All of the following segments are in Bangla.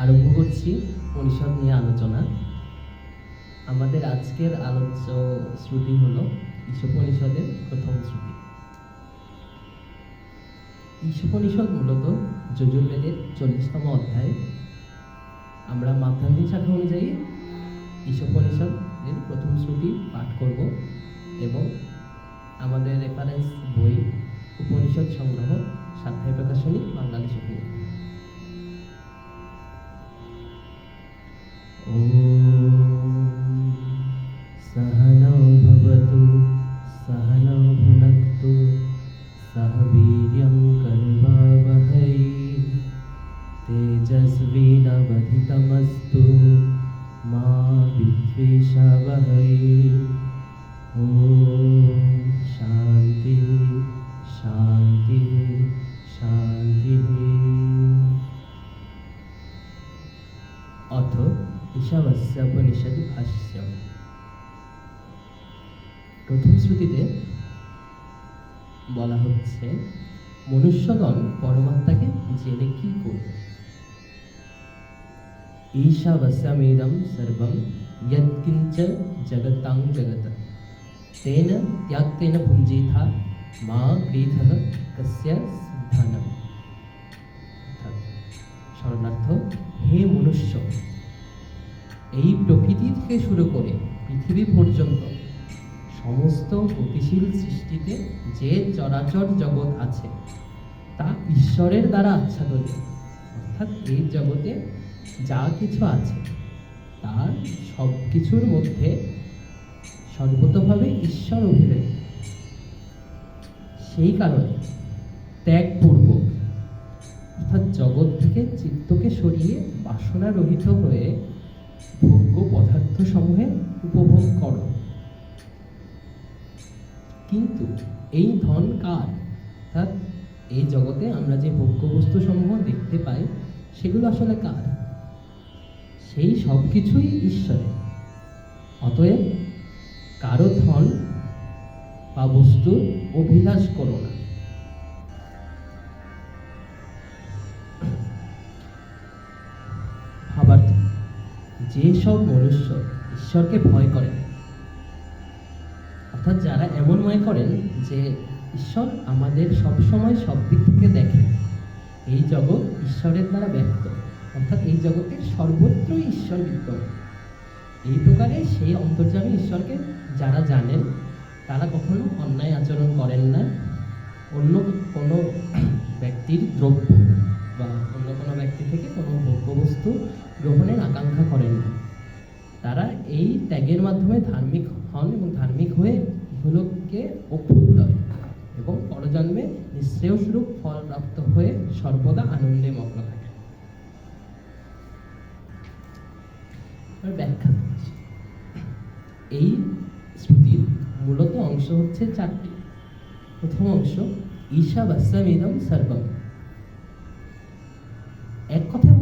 আরম্ভ করছি পরিষদ নিয়ে আলোচনা। আমাদের আজকের আলোচ্য শ্রুতি হলো ঈশোপনিষদের প্রথম শ্রুতি। ঈশোপনিষদ মূলত যজুর্বেদের চল্লিশতম অধ্যায়। আমরা মাধ্যান্তিক শাখা অনুযায়ী ঈশোপনিষদের প্রথম শ্রুতি পাঠ করব এবং আমাদের রেফারেন্স বই, উপনিষদ সংগ্রহ, সাধ্যায় প্রকাশনী বাংলাদেশ উপনিষদ ঈশাবাস্য উপনিষদ ভাষ্য প্রথম শ্রুতিতে বলা হচ্ছে, মনুষ্যগণ পরমাত্মাকে জেনে কি করবে ঈশাবস্যমেদম সর্বম যৎকিঞ্চ জগতাং জগত। তেন ত্যাক্তেন ভুঞ্জিথা মা ক্রীধ কস্য সিদ্ধানম। শরণার্থ, হে মনুষ্য এই প্রকৃতি থেকে শুরু করে পৃথিবী পর্যন্ত সমস্ত গতিশীল সৃষ্টিতে যে চরাচর জগৎ আছে, তা ঈশ্বরের দ্বারা আচ্ছাদিত। অর্থাৎ এই জগতে যা কিছু আছে, তার সব কিছুর মধ্যে সর্বতভাবে ঈশ্বর অভিব্যক্ত সেই কারণে ত্যাগপূর্বক, অর্থাৎ জগৎ থেকে চিত্তকে সরিয়ে বাসনা রহিত হয়ে ভোগ্য পদার্থ সমূহে উপভোগ করো। কিন্তু এই ধন কার? অর্থাৎ এই জগতে আমরা যে ভোগ্য বস্তু সমূহ দেখতে পাই, সেগুলো আসলে কার? সেই সব কিছুই ঈশ্বরের। অতএব কারও ধন বা বস্তু অভিলাষ করো না। যেসব মনুষ্য ঈশ্বরকে ভয় করেন অর্থাৎ যারা এমন মনে করেন যে ঈশ্বর আমাদের সব সময় সব দিক থেকে দেখেন এই জগৎ ঈশ্বরের দ্বারা ব্যক্ত, অর্থাৎ এই জগতের সর্বত্রই ঈশ্বর বিদ্যমান। এই প্রকারে সেই অন্তর্যামী ঈশ্বরকে যারা জানেন, তারা কখনো অন্যায় আচরণ করেন না। অন্য কোনো ব্যক্তির দ্রব্য বা অন্য কোনো ব্যক্তি থেকে কোনো ভোগ্যবস্তু গ্রহণের আকাঙ্ক্ষা করেন না। তারা এই ত্যাগের মাধ্যমে ধার্মিক হন এবং ধার্মিক হয়ে ইহলোককে অভ্যুদয় এবং পরজন্মে নিঃশ্রেয় স্বরূপ ফল প্রাপ্ত হয়ে সর্বদা আনন্দে মগ্ন থাকে। ব্যাখ্যা এই শ্রুতির মূলত অংশ হচ্ছে চারটি। প্রথম অংশ ঈশাবাস্যামিদম সর্বম। এক কথায়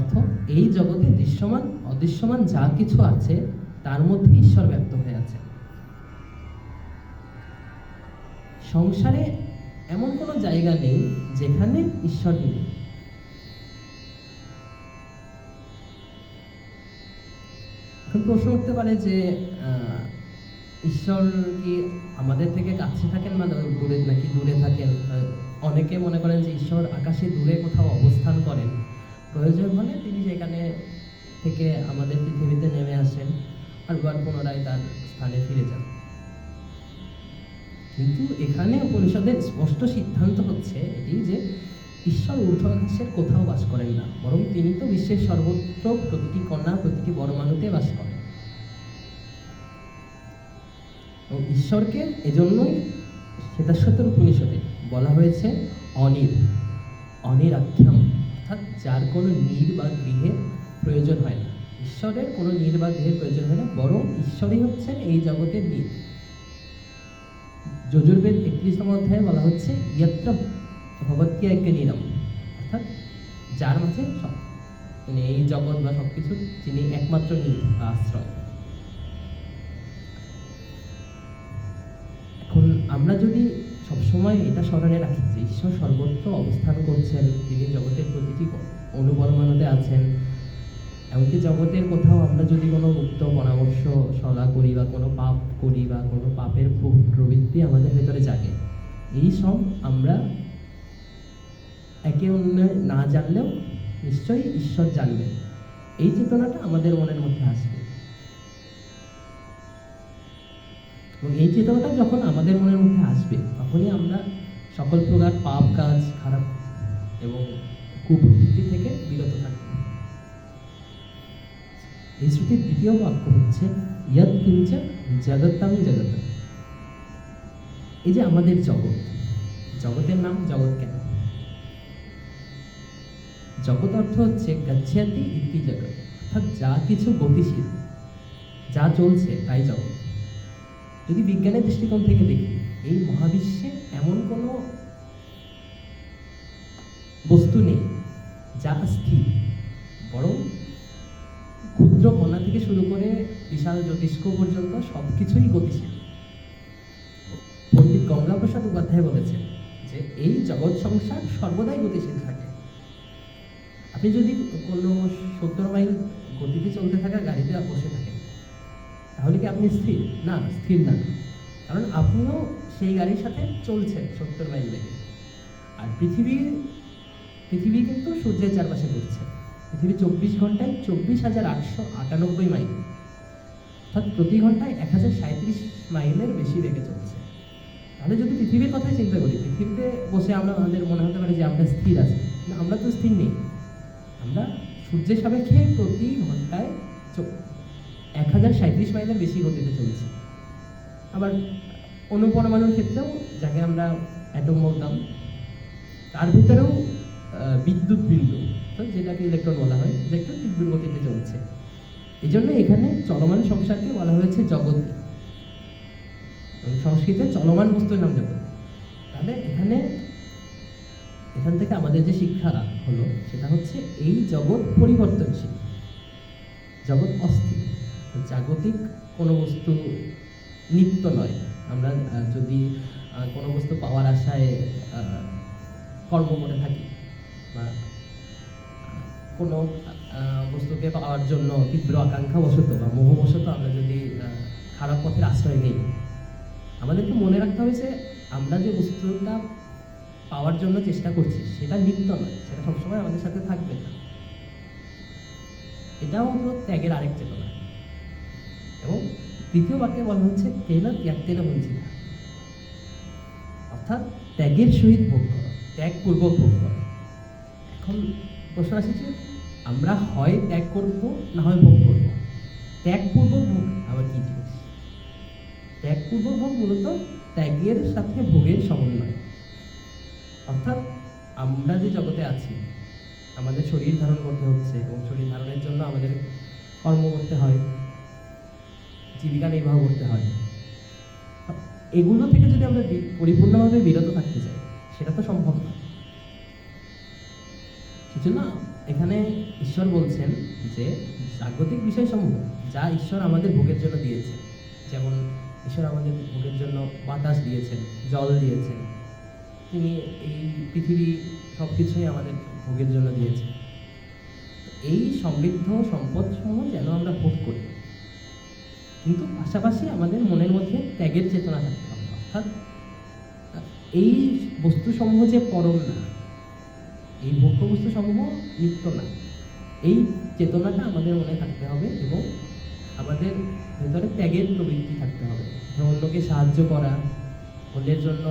অর্থ, এই জগতে দৃশ্যমান, অদৃশ্যমান যা কিছু আছে, তার মধ্যে ঈশ্বর ব্যক্ত হয়ে আছে। সংসারে এমন কোনো জায়গা নেই যেখানে ঈশ্বর নেই। এখন প্রশ্ন উঠতে পারে যে ঈশ্বর কি আমাদের থেকে কাছে থাকেন বা দূরে, নাকি দূরে থাকেন? অনেকে মনে করেন যে ঈশ্বর আকাশে দূরে কোথাও অবস্থান করেন। প্রয়োজন হলে তিনি সেখানে থেকে আমাদের পৃথিবীতে নেমে আসেন আর বার পুনরায় তার স্থানে ফিরে যান। কিন্তু এখানে উপনিষদের স্পষ্ট সিদ্ধান্ত হচ্ছে এটি যে ঈশ্বর ঊর্ধ্ব আকাশের কোথাও বাস করেন না, বরং তিনি তো বিশ্বের সর্বত্র প্রতিটি কন্যা, প্রতিটি পরমাণুতে বাস করেন। এবং ঈশ্বরকে এজন্যই শ্বেতাশ্বতর উপনিষদে বলা হয়েছে, অনির, অনিরাখ্যাম। অর্থাৎ যার কোনো নীর বা গৃহের প্রয়োজন হয় না। ঈশ্বরের কোনো নীর বা গৃহের প্রয়োজন হয় না, বরং ঈশ্বরই হচ্ছেন এই জগতের নীর। যজুর্বেদ একত্রিশতম অধ্যায়ে বলা হচ্ছে, ইয়ত্র ভগত্যা নীরম। অর্থাৎ যার মাঝে সব। মানে এই জগৎ বা সব কিছু যিনি একমাত্র নীর বা আশ্রয়। এখন আমরা যদি সবসময় এটা স্মরণে রাখি যে ঈশ্বর সর্বত্র অবস্থান করছেন। তিনি জগতের প্রতিটি অনুপরমাণুতে আছেন। এমনকি জগতের কোথাও আমরা যদি কোনো গুপ্ত পরামর্শ, সলা করি বা কোনো পাপ করি বা কোনো পাপের প্র- প্রবৃত্তি আমাদের ভেতরে জাগে। এই সব আমরা একে অন্যের না জানলেও নিশ্চয়ই ঈশ্বর জানবেন। এই চেতনাটা আমাদের মনের মধ্যে আসবে। এবং এই চেতনাটা যখন আমাদের মনের মধ্যে আসবে, তখনই আমরা সকল প্রকার পাপ কাজ, খারাপ এবং কুপ্রবৃত্তি থেকে বিরত থাকব। এই শ্রুতির দ্বিতীয় বাক্য হচ্ছে ইয়াদ কিঞ্চ জগত্তাম জগত এই যে আমাদের জগৎ, জগতের নাম জগৎ কেন? জগৎ অর্থ হচ্ছে গচ্ছাতি ইতি জগৎ, অর্থাৎ যা কিছু গতিশীল, যা চলছে তাই জগৎ। যদি বিজ্ঞানের দৃষ্টিকোণ থেকে দেখি, এই মহাবিশ্বে এমন কোনো বস্তু নেই যা স্থির, বরং ক্ষুদ্র কণা থেকে শুরু করে বিশাল জ্যোতিষ্ক পর্যন্ত সব কিছুই গতিশীল। পণ্ডিত গঙ্গাপ্রসাদ উপাধ্যায় বলেছেন যে এই জগৎ সংসার সর্বদাই গতিশীল থাকে। আপনি যদি কোনো সত্তর মাইল গতিতে চলতে থাকা গাড়িতে বসে থাকেন তাহলে কি আপনি স্থির? না স্থির না। কারণ আপনিও সেই গাড়ির সাথে চলছেন সত্তর মাইল বেগে আর পৃথিবী পৃথিবী কিন্তু সূর্যের চারপাশে ঘুরছে। পৃথিবী চব্বিশ ঘন্টায় চব্বিশ হাজার আটশো আটানব্বই মাইল। অর্থাৎ প্রতি ঘন্টায় এক হাজার সাঁত্রিশ মাইলের বেশি বেগে চলছে। তাহলে যদি পৃথিবীর কথাই চিন্তা করি, পৃথিবীতে বসে আমরা আমাদের মনে হতে পারে যে আমরা স্থির আছি। আমরা তো স্থির নেই। আমরা সূর্যের সাপেক্ষে প্রতি ঘন্টায় চো- এক হাজার সাঁত্রিশ মাইলের বেশি গতিতে চলছে। আবার অনুপরমাণুর ক্ষেত্রেও যাকে আমরা অ্যাটম বলতাম, তার ভিতরেও বিদ্যুৎ বিন্দু, তো যেটাকে ইলেকট্রন বলা হয় ইলেকট্রন বিদ্যুৎ গতিতে চলছে। এই জন্য এখানে চলমান সংসারকে বলা হয়েছে জগৎ সংস্কৃতে চলমান বস্তুর নাম জগৎ তাহলে এখানে, এখান থেকে আমাদের যে শিক্ষা হলো, সেটা হচ্ছে এই জগৎ পরিবর্তনশীল, জগৎ অস্থির। জাগতিক কোনো বস্তু নিত্য নয়। আমরা যদি কোনো বস্তু পাওয়ার আশায় কর্ম করে থাকি বা কোনো বস্তুকে পাওয়ার জন্য তীব্র আকাঙ্ক্ষা বশত বা মোহবশত আমরা যদি খারাপ পথের আশ্রয় নেই, আমাদেরকে মনে রাখতে হবে যে আমরা যে বস্তুটা পাওয়ার জন্য চেষ্টা করছি, সেটা নিত্য নয়, সেটা সবসময় আমাদের সাথে থাকবে না। এটাও হলো ত্যাগের আরেক চেতনা। এবং তৃতীয় বাক্যে বলা হচ্ছে তেনা ত্যাগ তেনা বঞ্চিত। অর্থাৎ ত্যাগের সহিত ভোগ করো ত্যাগ পূর্বক ভোগ করো। এখন প্রশ্ন আসে যে, আমরা হয় ত্যাগ করব না হয় ভোগ করব? ত্যাগপূর্বক ভোগ, আবার কি জিনিস? ত্যাগপূর্বক ভোগ মূলত ত্যাগের সাথে ভোগের সমন্বয়। অর্থাৎ আমরা যে জগতে আছি, আমাদের শরীর ধারণ করতে হচ্ছে এবং শরীর ধারণের জন্য আমাদের কর্ম করতে হয়। জীবিকা নির্বাহ করতে হয়। এগুলো থেকে যদি আমরা পরিপূর্ণভাবে বিরত থাকতে চাই, সেটা তো সম্ভব না। সেজন্য এখানে ঈশ্বর বলছেন যে, জাগতিক বিষয়সমূহ যা ঈশ্বর আমাদের ভোগের জন্য দিয়েছে যেমন ঈশ্বর আমাদের ভোগের জন্য বাতাস দিয়েছেন, জল দিয়েছেন, তিনি এই পৃথিবী সব কিছুই আমাদের ভোগের জন্য দিয়েছে এই সমৃদ্ধ সম্পদ সমূহ যেন আমরা ভোগ করি। কিন্তু পাশাপাশি আমাদের মনের মধ্যে ত্যাগের চেতনা থাকতে হবে, অর্থাৎ এই বস্তুসমূহ যে পরম না, এই ভোগ্য বস্তুসমূহ নিত্য না, এই চেতনাটা আমাদের মনে থাকতে হবে এবং আমাদের ভেতরে ত্যাগের প্রবৃত্তি থাকতে হবে। অন্যকে সাহায্য করা, অন্যের জন্য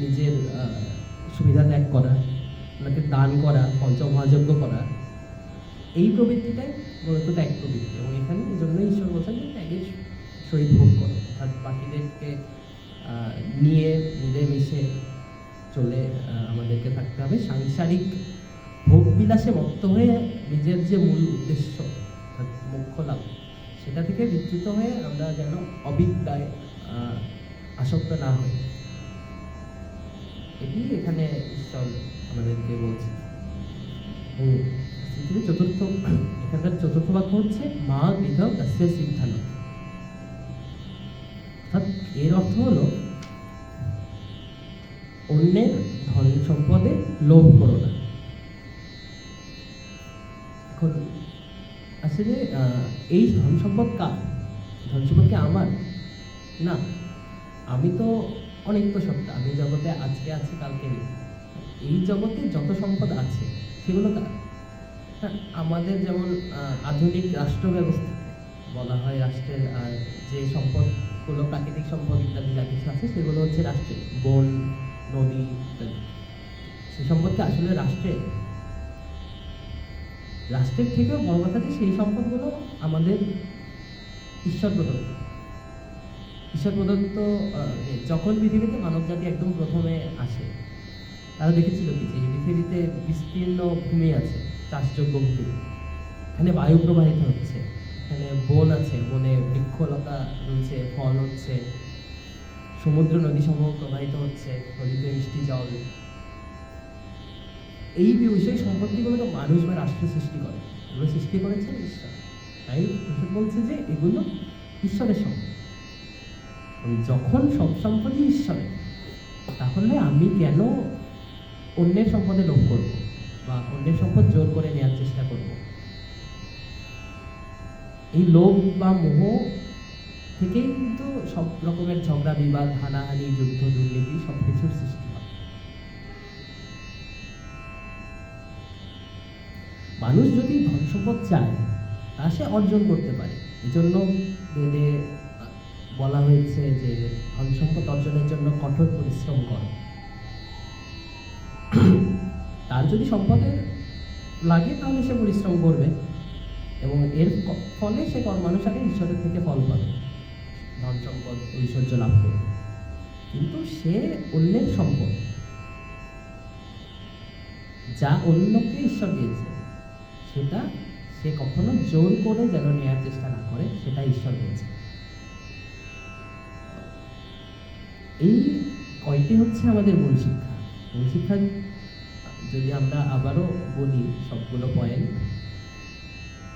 নিজের সুবিধা ত্যাগ করা ওনাকে দান করা, পঞ্চমহাযজ্ঞ করা এই প্রবৃত্তিটাই মূলত ত্যাগ প্রবৃত্তি এবং এখানে এই জন্যই ঈশ্বর বলছেন যে ত্যাগের সহিত ভোগ করো। অর্থাৎ বাকিদেরকে নিয়ে মিলেমিশে চলে আমাদেরকে থাকতে হবে। সাংসারিক ভোগ বিলাসে মত্ত হয়ে নিজের যে মূল উদ্দেশ্য অর্থাৎ মুখ্য লাভ সেটা থেকে বিচ্যুত হয়ে আমরা যেন অবিদ্যায় আসক্ত না হই। এটি এখানে ঈশ্বর আমাদেরকে বলছে হুম, স্মৃতির চতুর্থ এখানকার চতুর্থ বাক্য হচ্ছে মা বিধ কাস্য সিদ্ধান অর্থাৎ এর অর্থ হলো অন্যের ধন সম্পদে লোভ করো না। যে আহ, এই ধন সম্পদ কার? ধন সম্পদ কি আমার? না আমি তো অনিত্য সত্তা আমি জগতে আজকে আছি কালকে নেই। এই জগতে যত সম্পদ আছে সেগুলো কার? আমাদের যেমন আধুনিক রাষ্ট্র ব্যবস্থা বলা হয় রাষ্ট্রের যে সম্পদগুলো প্রাকৃতিক সম্পদ ইত্যাদি যা কিছু আছে, সেগুলো হচ্ছে রাষ্ট্রের। বন, নদী ইত্যাদি। সেই সম্পদকে আসলে রাষ্ট্রের রাষ্ট্রের থেকেও বড় কথা যে সেই সম্পদগুলো আমাদের ঈশ্বর প্রদত্ত। ঈশ্বর প্রদত্ত যখন পৃথিবীতে মানব জাতি একদম প্রথমে আসে তারা দেখেছিল কি যে পৃথিবীতে বিস্তীর্ণ ভূমি আছে, চাষযোগ্য ভূমি। এখানে বায়ু প্রবাহিত হচ্ছে, এখানে বন আছে, বনে বৃক্ষলতা রয়েছে, ফল হচ্ছে, সমুদ্র নদী সমূহ প্রবাহিত হচ্ছে, নদীতে মিষ্টি জল। এই বিষয় সম্পত্তিগুলো তো মানুষ বা রাষ্ট্র সৃষ্টি করে এগুলো সৃষ্টি করেছেন ঈশ্বর। তাই বলছে যে এগুলো ঈশ্বরের সম্পদ। যখন সব সম্পত্তি ঈশ্বরের, তাহলে আমি কেন অন্যের সম্পদে লোভ করব বা অন্যের সম্পদ জোর করে নেওয়ার চেষ্টা করব। এই লোভ বা মোহ থেকেই কিন্তু সব রকমের ঝগড়া, বিবাদ, হানাহানি, যুদ্ধ, দুর্নীতি সব কিছুর সৃষ্টি হয়। মানুষ যদি ধন সম্পদ চায়, তা সে অর্জন করতে পারে। এজন্য বেদে বলা হয়েছে যে ধন সম্পদ অর্জনের জন্য কঠোর পরিশ্রম করো। তার যদি সম্পদের লাগে, তাহলে সে পরিশ্রম করবে। এবং এর ফলে সে কর্মানুসারে ঈশ্বরের থেকে ফল পাবে। ধন সম্পদ, ঐশ্বর্য লাভ করবে। কিন্তু সে অন্যের সম্পদ, যা অন্যকে ঈশ্বর দিয়েছে, সেটা সে কখনো জোর করে যেন নেওয়ার চেষ্টা না করে, সেটা ঈশ্বর বলছে এই কয়টি হচ্ছে আমাদের মূল শিক্ষা। মূল শিক্ষা যদি আমরা আবারও বলি সবগুলো পয়েন্ট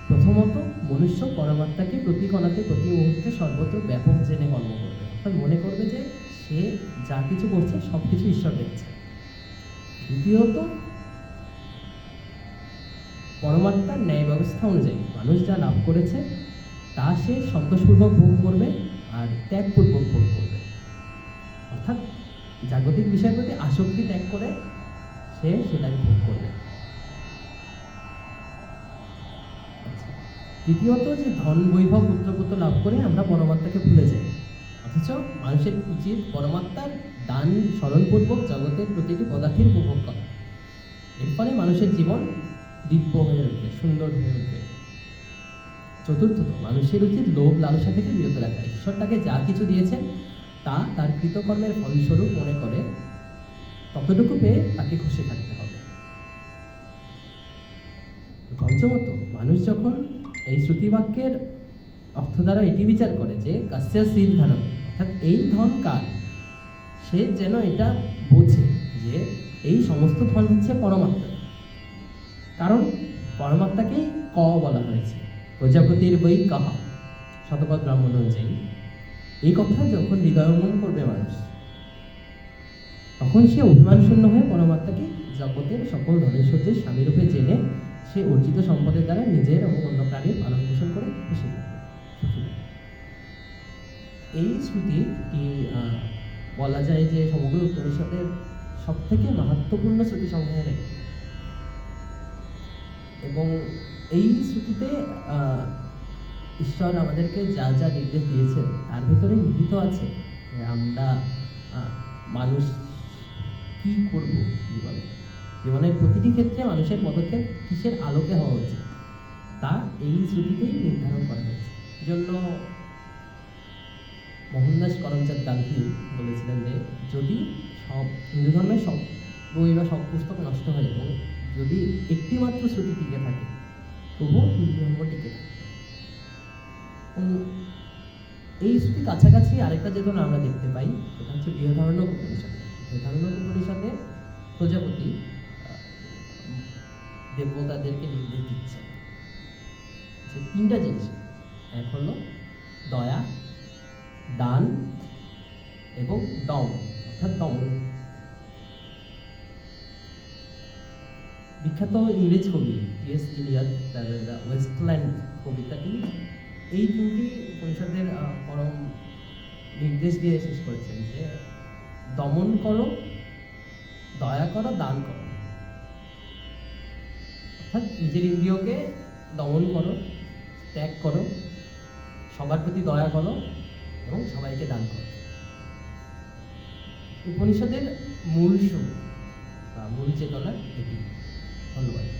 প্রথমত মনুষ্য পরমাত্মাকে প্রতি কণাতে প্রতি মুহূর্তে সর্বত্র ব্যাপক জেনে কর্ম করবে। অর্থাৎ মনে করবে যে সে যা কিছু করছে সব কিছু ঈশ্বর দেখছে। দ্বিতীয়ত, পরমাত্মার ন্যায় ব্যবস্থা অনুযায়ী মানুষ যা লাভ করেছে, তা সে সন্তোষপূর্বক ভোগ করবে আর ত্যাগপূর্বক ভোগ করবে। অর্থাৎ জাগতিক বিষয়ের প্রতি আসক্তি ত্যাগ করে সে সেটাকে ভোগ করবে। তৃতীয়ত যে ধন বৈভব পুত্রপুত্র লাভ করে আমরা পরমাত্মাকে ভুলে যাই। অথচ মানুষের উচিত পরমাত্মার দান স্মরণপূর্বক জগতের প্রতিটি পদার্থের উপভোগ করা। এর ফলে মানুষের জীবন দিব্য হয়ে উঠবে, সুন্দর হয়ে উঠবে। চতুর্থত, মানুষের উচিত লোভ লালসা থেকে বিরত রাখা। ঈশ্বর তাকে যা কিছু দিয়েছেন, তা তার কৃতকর্মের ফলস্বরূপ মনে করে ততটুকু পেয়ে তাকে খুশি থাকতে হবে। পঞ্চমত মানুষ যখন এই শ্রুতিবাক্যের অর্থ দ্বারা এটি বিচার করে যে কাস্য সিদ্ধ ধনম অর্থাৎ এই ধন কার? সে যেন এটা বোঝে যে এই সমস্ত ধন হচ্ছে পরমাত্মা। কারণ পরমাত্মাকেই ক বলা হয়েছে, প্রজাপতির বই কাহা। শতপথ ব্রাহ্মণ অনুযায়ী, এই কথা যখন হৃদয়ঙ্গম করবে মানুষ তখন সে অভিমান শূন্য হয়ে পরমাত্মাকে জগতের সকল ধনেশ্বর্যের স্বামীরূপে জেনে সে অর্জিত সম্পদের দ্বারা নিজের এবং অন্য প্রাণীর পালন পোষণ করে খুশি এই শ্রুতিটি আহ, বলা যায় যে সমগ্র উপনিষদের সব থেকে মাহাত্মপূর্ণ শ্রুতি সমূহের এবং এই আহ, ঈশ্বর আমাদেরকে যা যা নির্দেশ দিয়েছেন তার ভিতরে নিহিত আছে আমরা মানুষ কি করব জীবনে জীবনের প্রতিটি ক্ষেত্রে মানুষের পদক্ষেপ কিসের আলোকে হওয়া উচিত? তা এই শ্রুতিতেই নির্ধারণ করা হয়েছে। জন্য মোহনদাস করমচাঁদ গান্ধী বলেছিলেন যে, যদি সব হিন্দু ধর্মের সব বই বা সব পুস্তক নষ্ট হয় এবং যদি একটি মাত্র শ্রুতি টিকে থাকে, তবুও হিন্দু ধর্ম টিকে থাকে। এই শ্রুতি কাছাকাছি আরেকটা চেতনা আমরা দেখতে পাই, সেটা হচ্ছে বৃহধারণ্য উপনিষদে। বৃহধারণ্য উপনিষদে প্রজাপতি দেবতাদেরকে নির্দেশ দিচ্ছেন যে তিনটা জিনিস। এক হলো দয়া, দান এবং দম, অর্থাৎ দমন। বিখ্যাত ইংরেজ কবি টিএস ইলিয়ট তার ওয়েস্টল্যান্ড কবিতাটি এই তিনটি পরিষদের পরম নির্দেশ দিয়ে শেষ করেছেন যে দমন করো, দয়া করো, দান করো। অর্থাৎ নিজের ইন্দ্রিয়কে দমন করো, ত্যাগ করো, সবার প্রতি দয়া করো এবং সবাইকে দান করো। উপনিষদের মূল সুর বা মূল চেতনা এটি। ধন্যবাদ।